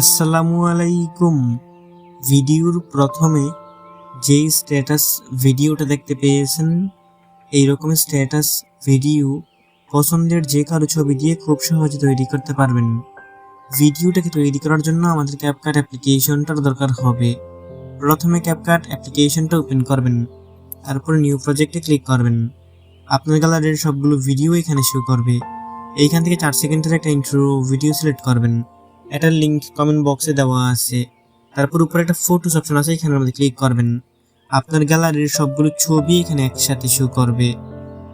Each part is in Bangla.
আসসালামু আলাইকুম। ভিডিওর প্রথমে যেই স্ট্যাটাস ভিডিওটা দেখতে পেয়েছেন এই রকম স্ট্যাটাস ভিডিও পছন্দের যে কারও ছবি দিয়ে খুব সহজে তৈরি করতে পারবেন। ভিডিওটাকে তৈরি করার জন্য আমাদের ক্যাপকাট অ্যাপ্লিকেশনটার দরকার হবে। প্রথমে ক্যাপকাট অ্যাপ্লিকেশনটা ওপেন করবেন, তারপর নিউ প্রজেক্টে ক্লিক করবেন। আপনার গ্যালারির সবগুলো ভিডিও এখানে শো করবে। এইখান থেকে চার সেকেন্ডের একটা ইন্ট্রো ভিডিও সিলেক্ট করবেন। এটার লিঙ্ক কমেন্ট বক্সে দেওয়া আছে। তারপর উপরে একটা ফটোস অপশন আছে এখানের মধ্যে ক্লিক করবেন। আপনার গ্যালারির সবগুলো ছবি এখানে একসাথে শো করবে।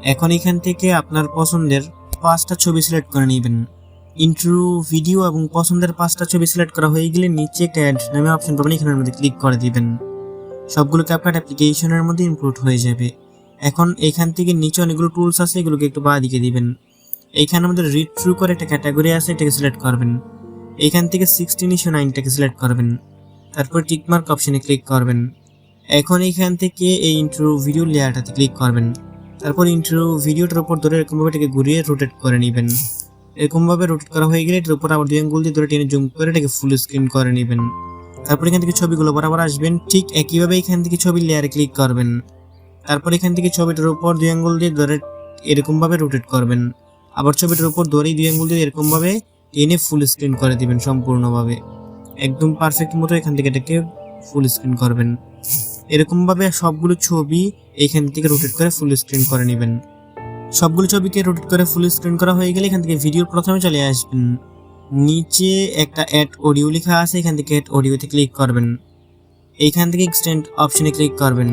এখন এখান থেকে আপনার পছন্দের পাঁচটা ছবি সিলেক্ট করে নেবেন। ইন্ট্রো ভিডিও এবং পছন্দের পাঁচটা ছবি সিলেক্ট করা হয়ে গেলে নিচে একটা অ্যাড নামে অপশন পাবেন এখানের মধ্যে ক্লিক করে দিবেন। সবগুলো ক্যাপকাট অ্যাপ্লিকেশনের মধ্যে ইনক্লুড হয়ে যাবে। এখন এখান থেকে নিচে অনেকগুলো টুলস আছে, এগুলোকে একটু বাঁ দিকে দিবেন। এইখানে আমাদের রিড থ্রু করে একটা ক্যাটাগরি আছে, এটাকে সিলেক্ট করবেন। এখান থেকে সিক্সটিন ইস্যু নাইনটাকে সিলেক্ট করবেন। তারপর টিকমার্ক অপশনে ক্লিক করবেন। এখন এইখান থেকে এই ইন্ট্রো ভিডিও লেয়ারটাতে ক্লিক করবেন। তারপর ইন্ট্রো ভিডিওটার উপর ধরে এরকমভাবে এটাকে ঘুরিয়ে রোটেট করে নেবেন। এরকমভাবে রোটেট করা হয়ে গেলে এটার উপর আবার দুই আঙ্গুল দিয়ে ধরে টেনে জুম করে এটাকে ফুল স্ক্রিন করে নেবেন। তারপর এখান থেকে ছবিগুলো বরাবর আসবেন, ঠিক একইভাবে এখান থেকে ছবির লেয়ারে ক্লিক করবেন। তারপর এখান থেকে ছবিটার উপর দুই আঙ্গুল দিয়ে ধরে এরকমভাবে রোটেট করবেন। আবার ছবিটার উপর ধরেই দুই আঙ্গুল দিয়ে এরকমভাবে টেনে ফুল স্ক্রিন করে দিবেন সম্পূর্ণভাবে। একদম পারফেক্ট মতো এখান থেকে এটাকে ফুল স্ক্রিন করবেন। এরকমভাবে সবগুলো ছবি এখান থেকে রোটেট করে ফুল স্ক্রিন করে নেবেন। সবগুলো ছবিকে রোটেট করে ফুল স্ক্রিন করা হয়ে গেলে এখান থেকে ভিডিওর প্রথমে চলে আসবেন। নিচে একটা অ্যাড অডিও লেখা আছে, এখান থেকে অ্যাড অডিওতে ক্লিক করবেন। এইখান থেকে এক্সটেন্ড অপশনে ক্লিক করবেন।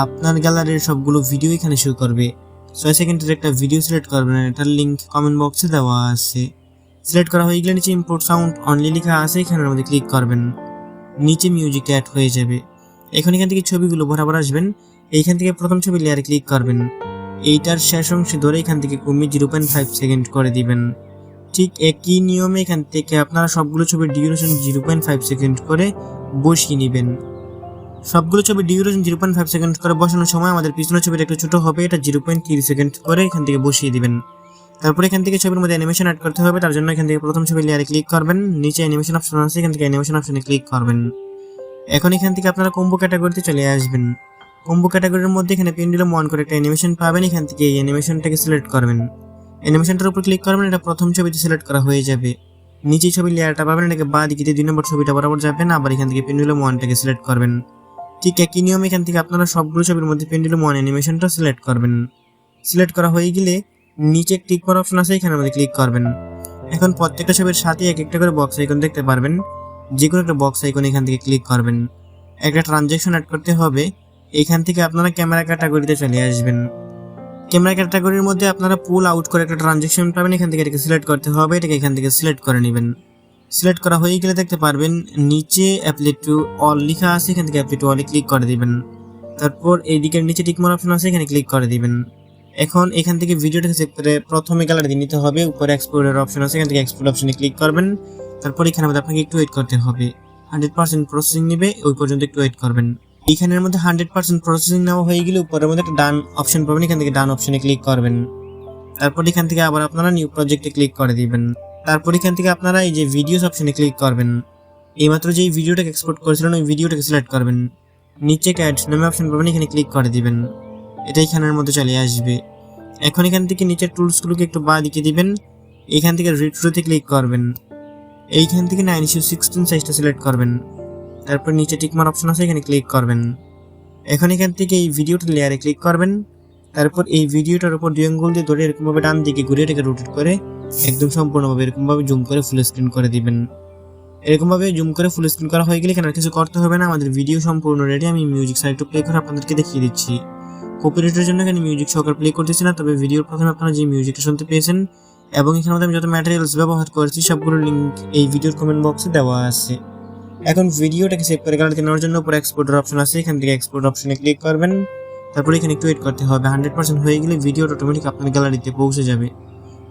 আপনার গ্যালারির সবগুলো ভিডিও এখানে শো করবে। ছয় সেকেন্ডের একটা ভিডিও সিলেক্ট করবেন, এটার লিঙ্ক কমেন্ট বক্সে দেওয়া আছে। সিলেক্ট করা হয়ে গেলে নিচে ইম্পোর্ট সাউন্ড অনলি লেখা আছে, এখানের মধ্যে ক্লিক করবেন। নিচে মিউজিক অ্যাড হয়ে যাবে। এখন এখান থেকে ছবিগুলো বরাবর আসবেন। এইখান থেকে প্রথম ছবি লেয়ারে ক্লিক করবেন। এইটার শেষ অংশে ধরে এখান থেকে কমিয়ে জিরো পয়েন্ট ফাইভ সেকেন্ড করে দিবেন। ঠিক একই নিয়মে এখান থেকে আপনারা সবগুলো ছবির duration zero point five second করে বসিয়ে নেবেন। সবগুলো ছবি duration zero point five second করে বসানোর সময় আমাদের পিছনের ছবিটা একটু ছোটো হবে, এটা জিরো পয়েন্ট থ্রি সেকেন্ড করে এখান থেকে বসিয়ে দিবেন। তারপরে এখান থেকে ছবির মধ্যে অ্যানিমেশন অ্যাড করতে হবে, তার জন্য এখান থেকে প্রথম ছবি লেয়ারে ক্লিক করবেন, নিচে অ্যানিমেশন অপশন আছে, এখান থেকে অ্যানিমেশন অপশনে ক্লিক করবেন। এখন এখান থেকে আপনারা কম্বো ক্যাটাগরিতে চলে আসবেন। কম্বো ক্যাটাগরির মধ্যে এখানে পেন্ডুলাম ওয়ান করে একটা অ্যানিমেশন পাবেন, এখান থেকে এই অ্যানিমেশনটাকে সিলেক্ট করবেন। অ্যানিমেশনটার উপর ক্লিক করবেন, এটা প্রথম ছবিতে সিলেক্ট করা হয়ে যাবে। নিচে ছবি লেয়ারটা পাবেন, এটাকে বাঁ দিকে দুই নম্বর ছবিটা বরাবর যাবেন, আবার এখান থেকে পেন্ডুলাম ওয়ানটাকে সিলেক্ট করবেন। ঠিক একই নিয়মে এখান থেকে আপনারা সবগুলো ছবির মধ্যে পেন্ডুলাম ওয়ান অ্যানিমেশনটা সিলেক্ট করবেন। সিলেক্ট করা হয়ে গেলে নিচে টিক করার অপশন আছে, এখানে মধ্যে ক্লিক করবেন। এখন প্রত্যেকটা ছবির সাথে এক একটা করে বক্স আইকন দেখতে পারবেন। যে কোনো একটা বক্স আইকন এখান থেকে ক্লিক করবেন। একটা ট্রানজ্যাকশন অ্যাড করতে হবে। এখান থেকে আপনারা ক্যামেরা ক্যাটাগরিতে চলে আসবেন। ক্যামেরা ক্যাটাগরির মধ্যে আপনারা পুল আউট করে একটা ট্রানজ্যাকশন পাবেন, এখান থেকে এটাকে সিলেক্ট করতে হবে, এটাকে এখান থেকে সিলেক্ট করে নেবেন। সিলেক্ট করা হয়ে গেলে দেখতে পারবেন, নিচে অ্যাপ্লাই টু অল লেখা আছে, এখান থেকে অ্যাপ্লাই টু অলে ক্লিক করে দিবেন। তারপর এই দিকের নিচে টিকমার অপশন আছে, এখানে ক্লিক করে দিবেন। এখন এখান থেকে ভিডিওটাকে চেক করে প্রথমে গ্যালারি নিতে হবে, উপরে এক্সপোর্টের অপশন আছে, এখান থেকে এক্সপোর্ট অপশনে ক্লিক করবেন। তারপর এখানে মধ্যে আপনাকে একটু ওয়েট করতে হবে। হান্ড্রেড পার্সেন্ট প্রসেসিং নেবে, ওই পর্যন্ত একটু ওয়েট করবেন। এখানের মধ্যে হান্ড্রেড পার্সেন্ট প্রসেসিং নেওয়া হয়ে গেলে উপরের মধ্যে একটা ডান অপশন পাবেন, এখান থেকে ডান অপশনে ক্লিক করবেন। তারপর এখান থেকে আবার আপনারা নিউ প্রজেক্টে ক্লিক করে দিবেন। তারপর এখান থেকে আপনারা এই যে ভিডিওস অপশনে ক্লিক করবেন। এইমাত্র যেই ভিডিওটাকে এক্সপোর্ট করেছিলেন, ওই ভিডিওটাকে সিলেক্ট করবেন। নিচে ক্যাড নামে অপশন পাবেন, এখানে ক্লিক করে দিবেন। এটা এখানের মধ্যে চলে আসবে। এখন এখান থেকে নিচের টুলসগুলোকে একটু বাঁ দিকে দিবেন। এখান থেকে রিট্রোতে ক্লিক করবেন। এইখান থেকে নাইন ইস্যু সিক্সটিন সাইজটা সিলেক্ট করবেন। তারপর নিচে টিকমার অপশন আছে, এখানে ক্লিক করবেন। এখন এখান থেকে এই ভিডিওটা লেয়ারে ক্লিক করবেন। তারপর এই ভিডিওটার উপর দুই আঙ্গুল দিয়ে ধরে এরকমভাবে ডান দিকে ঘুরিয়ে এটাকে রোটেট করে একদম সম্পূর্ণভাবে এরকমভাবে জুম করে ফুল স্ক্রিন করে দিবেন। এরকমভাবে জুম করে ফুল স্ক্রিন করা হয়ে গেলে এখানে আর কিছু করতে হবে না? আমাদের ভিডিও সম্পূর্ণ রেডি আমি মিউজিক সাইড একটু প্লে করে আপনাদেরকে দেখিয়ে দিচ্ছি। কপিরাইটের জন্য এখানে মিউজিক সহকার প্লে করতেছি না, তবে ভিডিওর প্রথমে আপনারা যে মিউজিকটা শুনতে পেয়েছেন এবং এখানে আমি যত ম্যাটেরিয়ালস ব্যবহার করেছি, সবগুলো লিঙ্ক এই ভিডিওর কমেন্ট বক্সে দেওয়া আছে। এখন ভিডিওটাকে সেভ করে গ্যালারিতে নেওয়ার জন্য উপরে এক্সপোর্টের অপশন আছে, এখান থেকে এক্সপোর্ট অপশনে ক্লিক করবেন। তারপরে এখানে একটু ওয়েট করতে হবে। হান্ড্রেড পার্সেন্ট হয়ে গেলে ভিডিওটা অটোমেটিক আপনার গ্যালারিতে পৌঁছে যাবে।